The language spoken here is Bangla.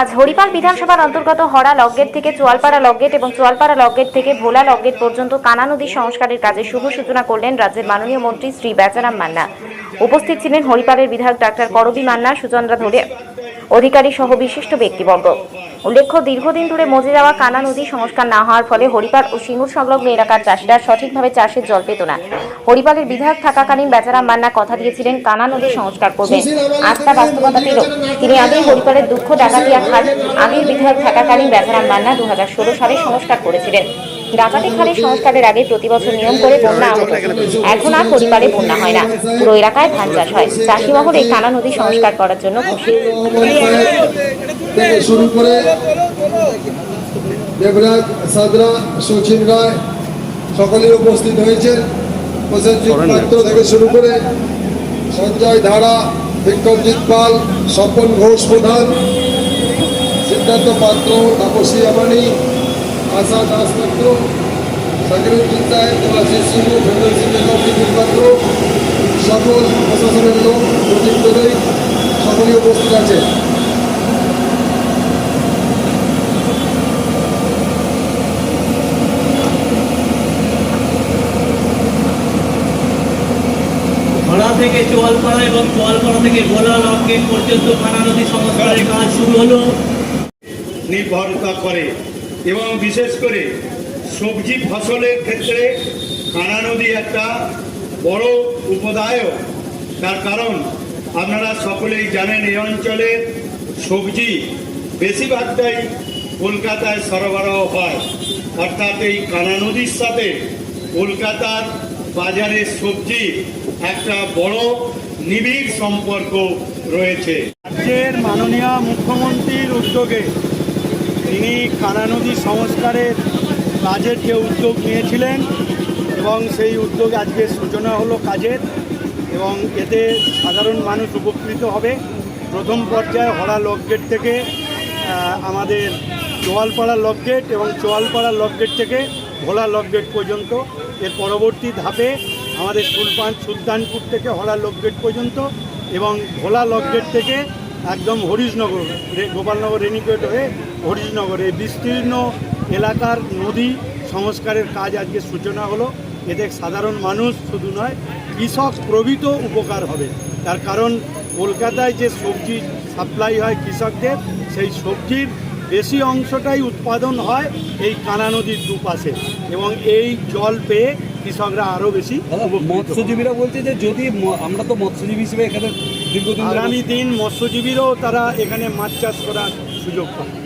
আজ হরিপাল বিধানসভার অন্তর্গত হরা লকগেট থেকে, চোয়ালপাড়া লকগেট এবং চোয়ালপাড়া লকগেট থেকে ভোলা লকগেট পর্যন্ত কানা নদী সংস্কারের কাজে শুভ সূচনা করলেন রাজ্যের মাননীয় মন্ত্রী শ্রী বেচারাম মান্না। উপস্থিত ছিলেন হরিপালের বিধায়ক ডাক্তার করবী মান্না সুচন্দ্রা ধরে অধিকারী সহ বিশিষ্ট ব্যক্তিবর্গ। উল্লেখ্য, দীর্ঘদিন ধরে মজে যাওয়া কানা নদী সংস্কার না হওয়ার ফলে হরিপাল ও সিঙ্গুর সংলগ্ন এলাকার চাষিরা সঠিকভাবে চাষের জল পেত না। হরিপালের বিধায়ক থাকাকালীন বেচারাম মান্না কথা দিয়েছিলেন, কানা নদী সংস্কার করবেন আস্থা বাস্তবতা পেল। তিনি আগেই হরিপালের দুঃখ ডাকাতিয়া খাল আগের বিধায়ক থাকাকালীন বেচারাম মান্না দু হাজার ষোলো সালে সংস্কার করেছিলেন। ডাকাতি খালের সংস্কারের আগে প্রতি বছর নিয়ম করে বন্যা হতো এখন আর পরিবারে বন্যা হয় না। পুরো এলাকায় ধান চাষ হয়। চাষি মহল এই কানা নদী সংস্কার করার জন্য খুশি থেকে শুরু করে দেবরাজ সাদরা সচিন রায় সকলেই উপস্থিত হয়েছেন। প্রসেনজিৎ পাত্র থেকে শুরু করে সঞ্জয় ধারা বিক্রমজিৎ পাল স্বপন ঘোষ প্রধান সিদ্ধার্থ পাত্র তাপসী আমানি আশা দাস পাত্র সাকিরুদ্দিন সাহেব দেবাশিস সিংহ ভেন্দ্র সিং পাত্র সকল প্রশাসনের লোক প্রদীপ দোলই সকলেই উপস্থিত আছেন। খোলা থেকে চোয়ালপাড়া এবং চোয়ালপাড়া থেকে গোলা লকগেট পর্যন্ত কানা নদী সংস্কারের কাজ শুরু হলো। নির্ভরতা করে এবং বিশেষ করে সবজি ফসলের ক্ষেত্রে কানা নদী একটা বড় উপদায়ক। তার কারণ আপনারা সকলেই জানেন এই অঞ্চলের সবজি বেশিরভাগটাই কলকাতায় সরবরাহ হয়। অর্থাৎ এই কানা নদীর সাথে কলকাতার বাজারের সবজি একটা বড় নিবিড় সম্পর্ক রয়েছে। রাজ্যের মাননীয় মুখ্যমন্ত্রীর উদ্যোগে তিনি কানা নদী সংস্কারের কাজের যে উদ্যোগ নিয়েছিলেন এবং সেই উদ্যোগ আজকে সূচনা হলো কাজের এবং এতে সাধারণ মানুষ উপকৃত হবে। প্রথম পর্যায়ে হরা লকগেট থেকে আমাদের চোয়ালপাড়া লকগেট এবং চোয়ালপাড়া লকগেট থেকে ভোলা লকগেট পর্যন্ত এর পরবর্তী ধাপে আমাদের সুলপান সুলতানপুর থেকে হরা লকগেট পর্যন্ত এবং ভোলা লকগেট থেকে একদম হরিশনগর গোপালনগর রেনিগেট হয়ে হরিশনগর। এই বিস্তীর্ণ এলাকার নদী সংস্কারের কাজ আজকে সূচনা হলো। এতে সাধারণ মানুষ শুধু নয়, কৃষক প্রভৃত উপকার হবে। তার কারণ কলকাতায় যে সবজি সাপ্লাই হয় কৃষকদের, সেই সবজির বেশি অংশটাই উৎপাদন হয় এই কানা নদীর দুপাশে এবং এই জল পেয়ে কৃষকরা আরও বেশি। মৎস্যজীবীরা বলছে যে যদি আমরা তো মৎস্যজীবী হিসেবে এখানে দীর্ঘদিন আগামী দিন মৎস্যজীবীরাও তারা এখানে মাছ চাষ করার সুযোগ পাবে